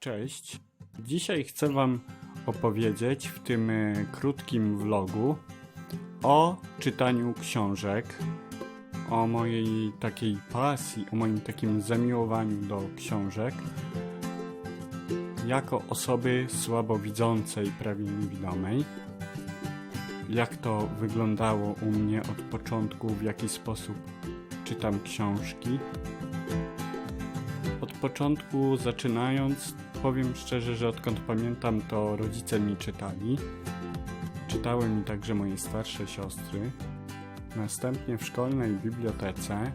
Cześć. Dzisiaj chcę Wam opowiedzieć w tym e, krótkim vlogu o czytaniu książek, o mojej takiej pasji, o moim takim zamiłowaniu do książek jako osoby słabowidzącej, prawie niewidomej. Jak to wyglądało u mnie od początku, w jaki sposób czytam książki. Od początku zaczynając, powiem szczerze, że odkąd pamiętam, to rodzice mi czytali. Czytały mi także moje starsze siostry. Następnie w szkolnej bibliotece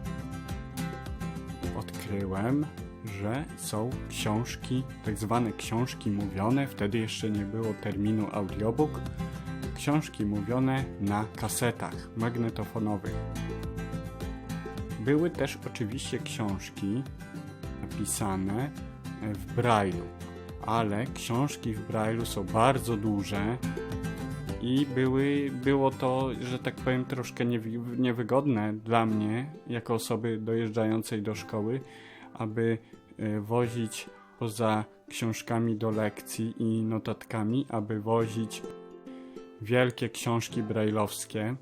odkryłem, że są książki, tak zwane książki mówione. Wtedy jeszcze nie było terminu audiobook. Książki mówione na kasetach magnetofonowych. Były też oczywiście książki napisane w Braille'u, ale książki w Braille'u są bardzo duże i były, było to, że tak powiem, troszkę niewygodne dla mnie, jako osoby dojeżdżającej do szkoły, aby e, wozić poza książkami do lekcji i notatkami, aby wozić wielkie książki brajlowskie.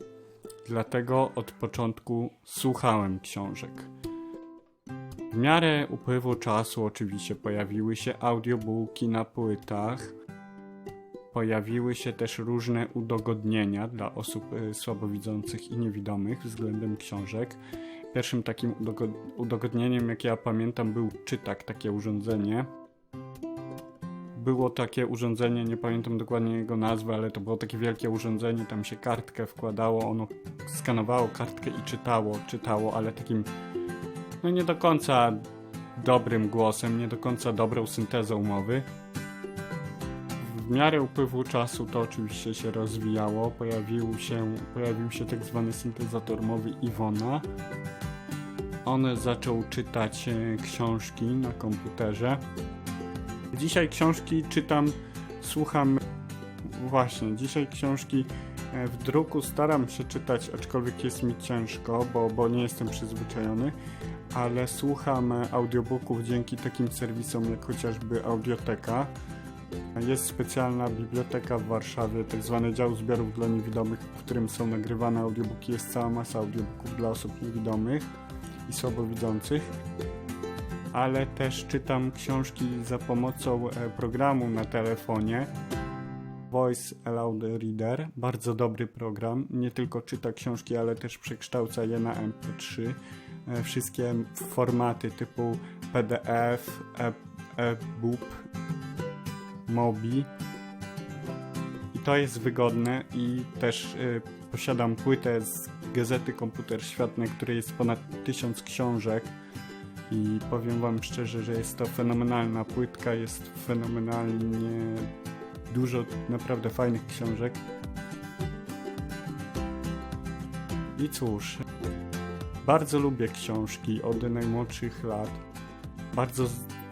Dlatego od początku słuchałem książek. W miarę upływu czasu oczywiście pojawiły się audiobooki na płytach. Pojawiły się też różne udogodnienia dla osób y, słabowidzących i niewidomych względem książek. Pierwszym takim udogo- udogodnieniem, jakie ja pamiętam, był czytak, takie urządzenie. Było takie urządzenie, nie pamiętam dokładnie jego nazwy, ale to było takie wielkie urządzenie, tam się kartkę wkładało, ono skanowało kartkę i czytało, czytało, ale takim no nie do końca dobrym głosem, nie do końca dobrą syntezą mowy. W miarę upływu czasu to oczywiście się rozwijało. Pojawił się, pojawił się tak zwany syntezator mowy Iwona. On zaczął czytać e, książki na komputerze. Dzisiaj książki czytam, słucham. Właśnie, dzisiaj książki e, w druku staram się czytać, aczkolwiek jest mi ciężko, bo, bo nie jestem przyzwyczajony ale słucham audiobooków dzięki takim serwisom jak chociażby Audioteka. Jest specjalna biblioteka w Warszawie, tak zwany dział zbiorów dla niewidomych, w którym są nagrywane audiobooki. Jest cała masa audiobooków dla osób niewidomych i słabowidzących. Ale też czytam książki za pomocą e, programu na telefonie. Voice Aloud Reader, bardzo dobry program. Nie tylko czyta książki, ale też przekształca je na MP3 e, wszystkie formaty typu PDF, e- e-book, Mobi. I to jest wygodne i też y, posiadam płytę z gazety Komputer Świat, na której jest ponad tysiąc książek i powiem wam szczerze, że jest to fenomenalna płytka, jest fenomenalnie dużo naprawdę fajnych książek. I cóż, bardzo lubię książki od najmłodszych lat. Bardzo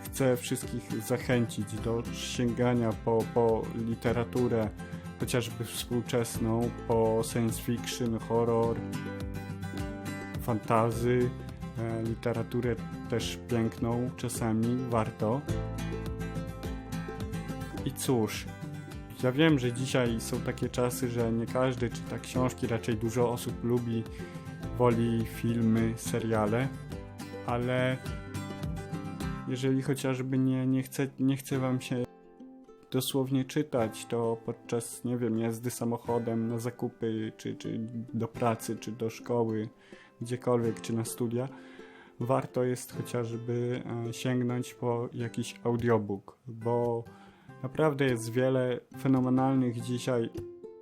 chcę wszystkich zachęcić do sięgania po, po literaturę, chociażby współczesną, po science fiction, horror, fantazy, e, literaturę też piękną, czasami warto. I cóż, ja wiem, że dzisiaj są takie czasy, że nie każdy czyta książki, raczej dużo osób lubi, woli filmy, seriale, ale jeżeli chociażby nie, nie, chce, nie chce wam się dosłownie czytać, to podczas, nie wiem, jazdy samochodem na zakupy, czy, czy do pracy, czy do szkoły, gdziekolwiek, czy na studia, warto jest chociażby e, sięgnąć po jakiś audiobook, bo naprawdę jest wiele fenomenalnych dzisiaj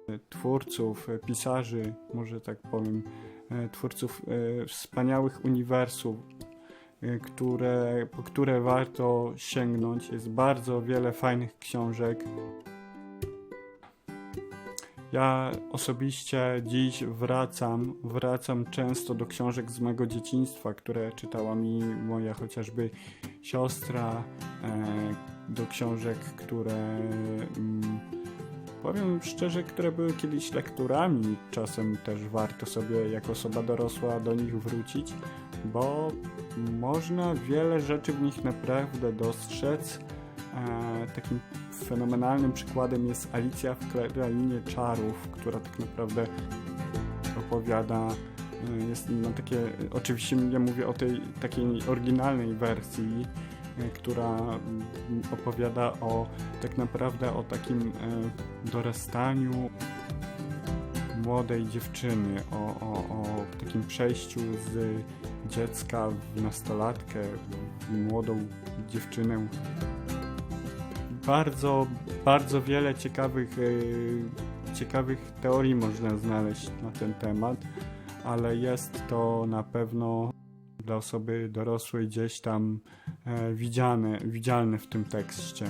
e, twórców, e, pisarzy, może tak powiem, e, twórców wspaniałych uniwersów, które, po które warto sięgnąć. Jest bardzo wiele fajnych książek. Ja osobiście dziś wracam, wracam często do książek z mojego dzieciństwa, które czytała mi moja chociażby siostra, e, do książek, które mm, powiem szczerze, które były kiedyś lekturami. Czasem też warto sobie jako osoba dorosła do nich wrócić, bo można wiele rzeczy w nich naprawdę dostrzec e, takim fenomenalnym przykładem jest Alicja w Krainie Czarów, która tak naprawdę opowiada e, jest no takie, oczywiście ja mówię o tej takiej oryginalnej wersji, która opowiada o tak naprawdę o takim e, dorastaniu młodej dziewczyny, o, o, o takim przejściu z dziecka w nastolatkę, w młodą dziewczynę. Bardzo, bardzo wiele ciekawych, e, ciekawych teorii można znaleźć na ten temat, ale jest to na pewno dla osoby dorosłej gdzieś tam e, widziane, widzialne w tym tekście.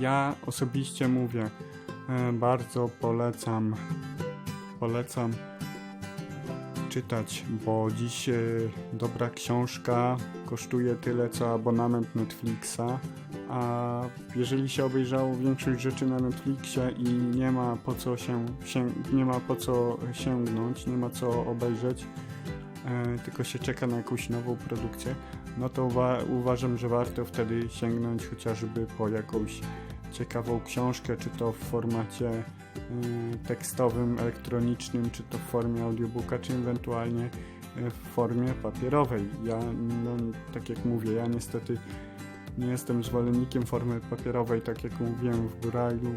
Ja osobiście mówię, e, bardzo polecam, polecam czytać, bo dziś e, dobra książka kosztuje tyle co abonament Netflixa, a jeżeli się obejrzało większość rzeczy na Netflixie i nie ma po co się, nie ma po co sięgnąć, nie ma co obejrzeć, tylko się czeka na jakąś nową produkcję, no to uwa- uważam, że warto wtedy sięgnąć chociażby po jakąś ciekawą książkę, czy to w formacie y, tekstowym, elektronicznym, czy to w formie audiobooka, czy ewentualnie y, w formie papierowej. Ja, no, tak jak mówię, ja niestety nie jestem zwolennikiem formy papierowej, tak jak mówiłem w Braille'u.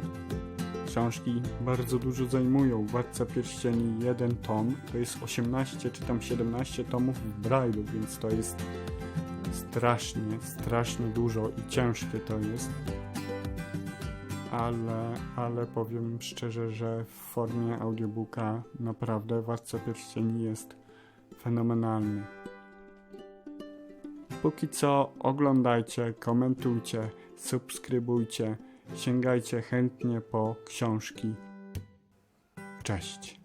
Książki bardzo dużo zajmują. Władca Pierścieni, jeden tom, to jest 18 czy tam 17 tomów w Braille'u, więc to jest strasznie, strasznie dużo i ciężkie to jest ale, ale powiem szczerze, że w formie audiobooka naprawdę Władca Pierścieni jest fenomenalny. Póki co oglądajcie, komentujcie, subskrybujcie, sięgajcie chętnie po książki. Cześć.